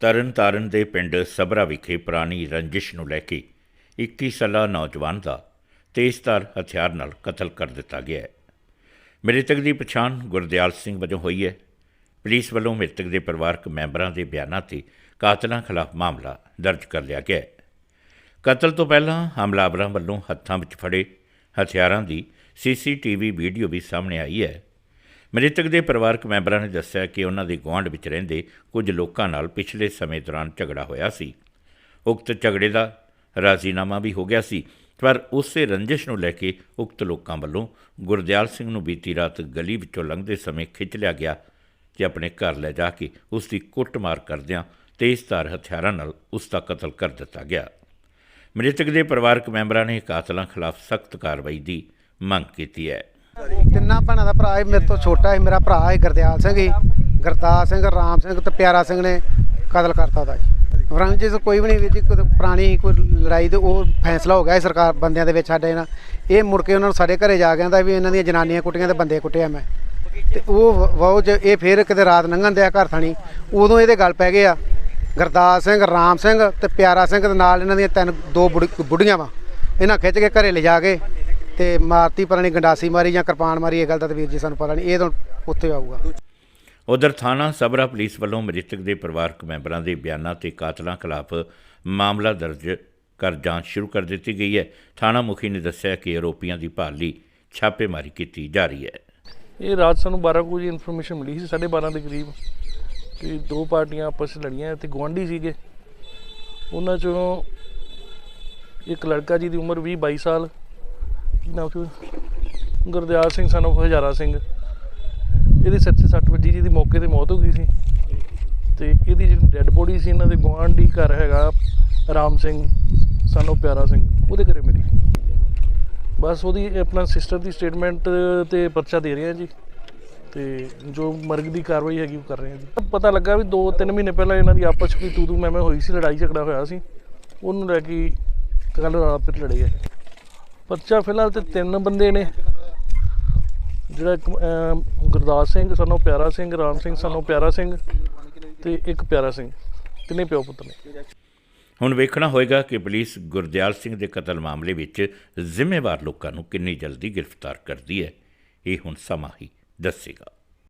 ਤਰਨਤਾਰਨ ਦੇ ਪਿੰਡ ਸਬਰਾ ਵਿਖੇ ਪੁਰਾਣੀ ਰੰਜਿਸ਼ ਨੂੰ ਲੈ ਕੇ 21 ਸਾਲਾ ਨੌਜਵਾਨ ਦਾ ਤੇਜ਼ਧਾਰ ਹਥਿਆਰ ਨਾਲ ਕਤਲ ਕਰ ਦਿੱਤਾ ਗਿਆ ਹੈ। ਮ੍ਰਿਤਕ ਦੀ ਪਛਾਣ ਗੁਰਦਿਆਲ ਸਿੰਘ ਵਜੋਂ ਹੋਈ ਹੈ। ਪੁਲਿਸ ਵੱਲੋਂ ਮ੍ਰਿਤਕ ਦੇ ਪਰਿਵਾਰਕ ਮੈਂਬਰਾਂ ਦੇ ਬਿਆਨਾਂ ਤੇ ਕਾਤਲਾਂ ਖਿਲਾਫ ਮਾਮਲਾ ਦਰਜ ਕਰ ਲਿਆ ਗਿਆ ਹੈ। ਕਤਲ ਤੋਂ ਪਹਿਲਾਂ ਹਮਲਾਵਰਾਂ ਵੱਲੋਂ ਹੱਥਾਂ ਵਿੱਚ ਫੜੇ ਹਥਿਆਰਾਂ ਦੀ ਸੀਸੀਟੀਵੀ ਵੀਡੀਓ ਵੀ ਸਾਹਮਣੇ ਆਈ ਹੈ। ਮ੍ਰਿਤਕ ਦੇ ਪਰਿਵਾਰਕ ਮੈਂਬਰਾਂ ਨੇ ਦੱਸਿਆ ਕਿ ਉਹਨਾਂ ਦੇ ਗੁਆਂਢ ਵਿੱਚ ਰਹਿੰਦੇ ਕੁਝ ਲੋਕਾਂ ਨਾਲ ਪਿਛਲੇ ਸਮੇਂ ਦੌਰਾਨ ਝਗੜਾ ਹੋਇਆ ਸੀ। ਉਕਤ ਝਗੜੇ ਦਾ ਰਾਜ਼ੀਨਾਮਾ ਵੀ ਹੋ ਗਿਆ ਸੀ, ਪਰ ਉਸੇ ਰੰਜਿਸ਼ ਨੂੰ ਲੈ ਕੇ ਉਕਤ ਲੋਕਾਂ ਵੱਲੋਂ ਗੁਰਦਿਆਲ ਸਿੰਘ ਨੂੰ ਬੀਤੀ ਰਾਤ ਗਲੀ ਵਿੱਚੋਂ ਲੰਘਦੇ ਸਮੇਂ ਖਿੱਚ ਲਿਆ ਗਿਆ ਤੇ ਆਪਣੇ ਘਰ ਲੈ ਜਾ ਕੇ ਉਸ ਦੀ ਕੁੱਟਮਾਰ ਕਰਦਿਆਂ ਤੇਜ਼ਧਾਰ ਹਥਿਆਰਾਂ ਨਾਲ ਉਸ ਦਾ ਕਤਲ ਕਰ ਦਿੱਤਾ ਗਿਆ। ਮ੍ਰਿਤਕ ਦੇ ਪਰਿਵਾਰਕ ਮੈਂਬਰਾਂ ਨੇ ਕਾਤਲਾਂ ਖਿਲਾਫ ਸਖਤ ਕਾਰਵਾਈ ਦੀ ਮੰਗ ਕੀਤੀ ਹੈ। ਤਿੰਨਾਂ ਭੈਣਾਂ ਦਾ ਭਰਾ ਹੈ ਮੇਰੇ ਤੋਂ ਛੋਟਾ ਹੈ ਮੇਰਾ ਭਰਾ ਹੈ ਗੁਰਦਿਆਲ ਸਿੰਘ ਜੀ, ਗੁਰਦਾਸ ਸਿੰਘ, ਰਾਮ ਸਿੰਘ ਤੇ ਪਿਆਰਾ ਸਿੰਘ ਨੇ ਕਤਲ ਕਰਤਾ ਦਾ ਜੀ। ਰੰਜਿਸ਼ ਕੋਈ ਵੀ ਨਹੀਂ ਵੀਰ ਜੀ, ਕੋਈ ਪੁਰਾਣੀ ਕੋਈ ਲੜਾਈ ਤੇ ਉਹ ਫੈਸਲਾ ਹੋ ਗਿਆ ਹੈ ਸਰਕਾਰ ਬੰਦਿਆਂ ਦੇ ਵਿੱਚ ਸਾਡੇ ਨਾਲ। ਇਹ ਮੁੜ ਕੇ ਉਹਨਾਂ ਨੂੰ ਸਾਡੇ ਘਰੇ ਜਾ ਕੇ ਆਂਦਾ ਵੀ ਇਹਨਾਂ ਦੀਆਂ ਜਨਾਨੀਆਂ ਕੁੱਟੀਆਂ ਤੇ ਬੰਦੇ ਕੁੱਟਿਆ ਮੈਂ। ਤੇ ਉਹ ਵਾਉ ਚ ਇਹ ਫੇਰ ਕਿਤੇ ਰਾਤ ਲੰਘਣ ਦਿਆ ਘਰ ਥਾਣੀ, ਉਦੋਂ ਇਹਦੇ ਗੱਲ ਪੈ ਗਏ ਆ। ਗੁਰਦਾਸ ਸਿੰਘ, ਰਾਮ ਸਿੰਘ ਤੇ ਪਿਆਰਾ ਸਿੰਘ ਦੇ ਨਾਲ ਇਹਨਾਂ ਦੀਆਂ ਤਿੰਨ, ਦੋ ਬੁੜੀ- ਬੁੱਢੀਆਂ ਵਾ। ਇਹਨਾਂ ਖਿੱਚ ਕੇ ਘਰੇ ਲਿਜਾ ਕੇ ਤੇ ਮਾਰਤੀ ਪਤਾ ਨਹੀਂ ਗੰਡਾਸੀ ਮਾਰੀ ਜਾਂ ਕਿਰਪਾਨ ਮਾਰੀ ਇਹ ਗੱਲ ਦਾ ਤਾਂ ਵੀਰ ਜੀ ਸਾਨੂੰ ਪਤਾ ਨਹੀਂ ਇਹ ਤਾਂ ਉੱਥੇ ਆਊਗਾ। ਉਧਰ ਥਾਣਾ ਸਬਰਾ ਪੁਲਿਸ ਵੱਲੋਂ ਮ੍ਰਿਤਕ ਦੇ ਪਰਿਵਾਰਕ ਮੈਂਬਰਾਂ ਦੇ ਬਿਆਨਾਂ ਤੇ ਕਾਤਲਾਂ ਖਿਲਾਫ ਮਾਮਲਾ ਦਰਜ ਕਰ ਜਾਂਚ ਸ਼ੁਰੂ ਕਰ ਦਿੱਤੀ ਗਈ ਹੈ। ਥਾਣਾ ਮੁਖੀ ਨੇ ਦੱਸਿਆ ਕਿ ਆਰੋਪੀਆਂ ਦੀ ਭਾਲ ਲਈ ਛਾਪੇਮਾਰੀ ਕੀਤੀ ਜਾ ਰਹੀ ਹੈ। ਇਹ ਰਾਤ ਸਾਨੂੰ 12 ਕੁ ਵਜੇ ਇਨਫੋਰਮੇਸ਼ਨ ਮਿਲੀ ਸੀ 12:30 ਦੇ ਕਰੀਬ ਕਿ ਦੋ ਪਾਰਟੀਆਂ ਆਪਸ ਵਿੱਚ ਲੜੀਆਂ ਤੇ ਗੁਆਂਢੀ ਸੀਗੇ। ਉਹਨਾਂ ਚੋਂ ਇੱਕ ਲੜਕਾ ਜਿਹਦੀ ਉਮਰ 20 22 ਸਾਲ ਕੀ ਨਾਮ ਸੀ ਗੁਰਦਿਆਲ ਸਿੰਘ ਸਨ of ਹਜ਼ਾਰਾ ਸਿੰਘ। ਇਹਦੇ ਸਿਰ 'ਚ ਸੱਟ ਵੱਜੀ ਜਿਹਦੀ ਮੌਕੇ ਤੇ ਮੌਤ ਹੋ ਗਈ ਸੀ। ਤੇ ਇਹਦੀ ਜਿਹੜੀ ਡੈੱਡ ਬੋਡੀ ਸੀ, ਇਹਨਾਂ ਦੇ ਗੁਆਂਢੀ ਘਰ ਹੈਗਾ ਰਾਮ ਸਿੰਘ ਸਨ of ਪਿਆਰਾ ਸਿੰਘ, ਉਹਦੇ ਘਰੇ ਮਿਲੀ। ਬਸ ਉਹਦੀ ਆਪਣਾ ਸਿਸਟਰ ਦੀ ਸਟੇਟਮੈਂਟ ਤੇ ਪਰਚਾ ਦੇ ਰਹੇ ਆ ਜੀ। ਤੇ ਜੋ ਮਰਗ ਦੀ ਕਾਰਵਾਈ ਹੈਗੀ ਉਹ ਕਰ ਰਹੇ ਆ ਜੀ। ਪਤਾ ਲੱਗਾ ਵੀ 2-3 ਮਹੀਨੇ ਪਹਿਲਾਂ ਇਹਨਾਂ ਦੀ ਆਪਸ 'ਚ ਕੋਈ ਤੂ ਤੂ ਮੈਂ ਮੈਂ ਹੋਈ ਸੀ, ਲੜਾਈ ਝਗੜਾ ਹੋਇਆ ਸੀ। ਉਹਨੂੰ ਲੈ ਕੇ ਕੱਲ ਰਾਤ ਫਿਰ ਲੜੇ ਆ। ਪਰਚਾ ਫਿਲਹਾਲ ਤੇ ਤਿੰਨ ਬੰਦੇ ਨੇ। ਜਿਹੜਾ ਇੱਕ, ਗੁਰਦਾਸ ਸਿੰਘ ਸਾਨੂੰ ਪਿਆਰਾ ਸਿੰਘ ਰਾਮ ਸਿੰਘ ਸਾਨੂੰ ਪਿਆਰਾ ਸਿੰਘ ਤੇ ਇੱਕ ਪਿਆਰਾ ਸਿੰਘ। ਤਿੰਨੇ ਪਿਓ ਪੁੱਤ ਨੇ। ਹੁਣ ਵੇਖਣਾ ਹੋਏਗਾ ਕਿ ਪੁਲਿਸ ਗੁਰਦਿਆਲ ਸਿੰਘ ਦੇ ਕਤਲ ਮਾਮਲੇ ਵਿੱਚ ਜ਼ਿੰਮੇਵਾਰ ਲੋਕਾਂ ਨੂੰ ਕਿੰਨੀ ਜਲਦੀ ਗ੍ਰਿਫਤਾਰ ਕਰਦੀ ਹੈ। ਇਹ ਹੁਣ ਸਮਾਂ ਹੀ ਦੱਸੇਗਾ।